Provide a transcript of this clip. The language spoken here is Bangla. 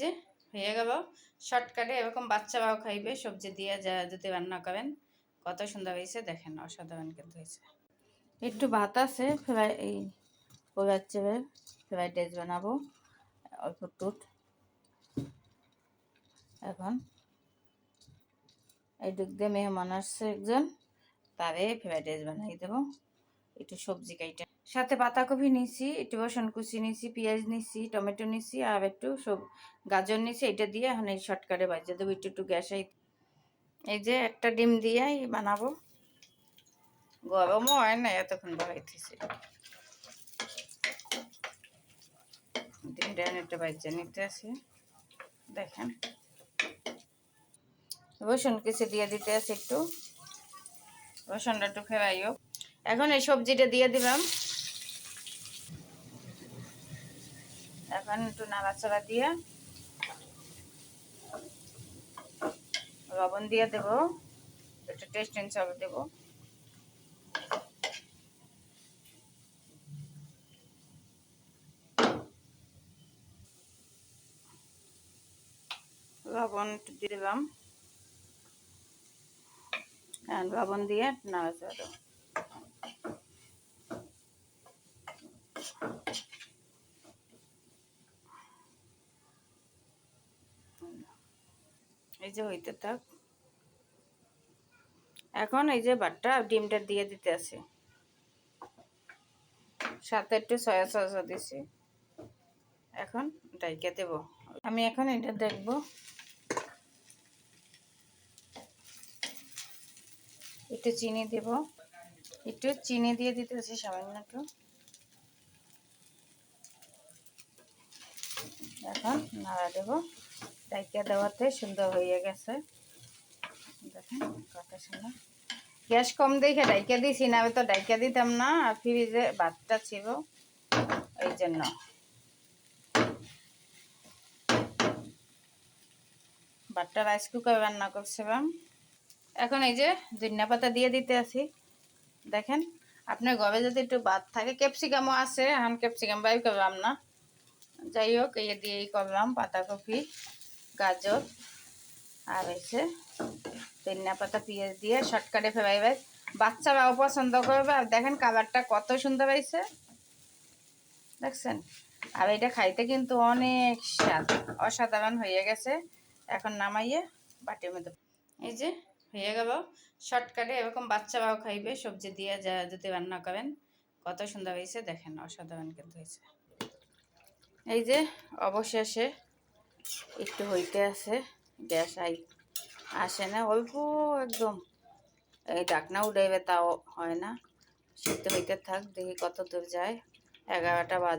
যে হয়ে গেল। শর্টকাটে এরকম বাচ্চারাও খাইবে, সবজি দিয়ে যা যদি রান্না করেন, কত সুন্দর হয়েছে, দেখেন, অসাধারণ কিন্তু হয়েছে। একটু ভাত আছে, ফ্রাই, এই পোলার চেপের ফ্রাইড রাইস বানাবো, অল্প টুট এখন এই দিক দিয়ে মেহমান আসছে একজন, তারে ফ্রাইড রাইস বানাই দেবো। একটু সবজি কাইটা। সাথে পাতাকপি নিছি, একটু রসুন কুচি নিছি, পেঁয়াজ নিছি, টমেটো নিছি, আর একটু সব গাজর নিছি এটা দিয়ে এখন এই শর্টকাটে বাজে দেবো, একটু একটু গ্যাসে এই যে একটা ডিম দিয়ে বানাবো। গরমও হয় না, এতক্ষণ বাড়াইতেছি। নিতে দেখেন। রসুন কিছু দিয়ে দিতে আছে একটু। রসুনটা একটু ফেরাইও। এখন এই সবজিটা দিয়ে দিলাম। এখন একটু নাড়াচাড়া দিয়ে লবণ দিয়ে দেব। একটু টেস্টিং সল্ট দেব। লবণ একটু দিয়ে দিলাম। হ্যাঁ লবণ দিয়ে নাড়াচাড়া দেবো। এই যে হইতে থাক। এখন এই যে বাটটা ডিমটা দিয়ে দিতে আছে। সাথে একটু সয়া দিছি। এখন ডাইকে দেব। আমি এখন এটা দেখব। একটু চিনি দেব। একটু চিনি দিয়ে দিতে আছে সামান্য একটু। এখন নাড়া দেবো। ডাইকা দেওয়াতে সুন্দর হয়ে গেছে। দেখেন কত সুন্দর। গ্যাস কম দেখে ডাইকা দিছি না, আমি তো ডাইকা দিতাম না, আর ফ্রিজে ভাতটা ছিল এই জন্য। ভাতটা রাইস কুকার রান্না করছিলাম। এখন এই যে ধনিয়া পাতা দিয়ে দিতে আছি। দেখেন, আপনার ঘরে যদি একটু ভাত থাকে, ক্যাপসিকামও আছে, এখন ক্যাপসিকাম বাই করলাম না। যাই হোক এই দিয়েই করলাম পাতাকপি গাজর, আর হয়েছে ধনিয়া পাতা পেঁয়াজ দিয়ে শর্টকাটে ফেরাইবে বাচ্চারাও পছন্দ করবে, আর দেখেন কালারটা কত সুন্দর হয়েছে দেখছেন? আর এটা খাইতে কিন্তু অনেক স্বাদ, অসাধারণ হয়ে গেছে। এখন নামাইয়ে বাটির মধ্যে এই যে হয়ে গেল শর্টকাটে এরকম বাচ্চারাও খাইবে, সবজি দিয়ে যা যদি রান্না করেন, কত সুন্দর হয়েছে দেখেন অসাধারণ কিন্তু হয়েছে এই যে অবশেষে একটু হইতে আছে, গ্যাস আই, আসে না, অল্প একদম। এই ডাকনা উঠাইবে তাও হয় না। শীত হইতে থাক, দেখি কত দূর যায়। এগারোটা বাজ।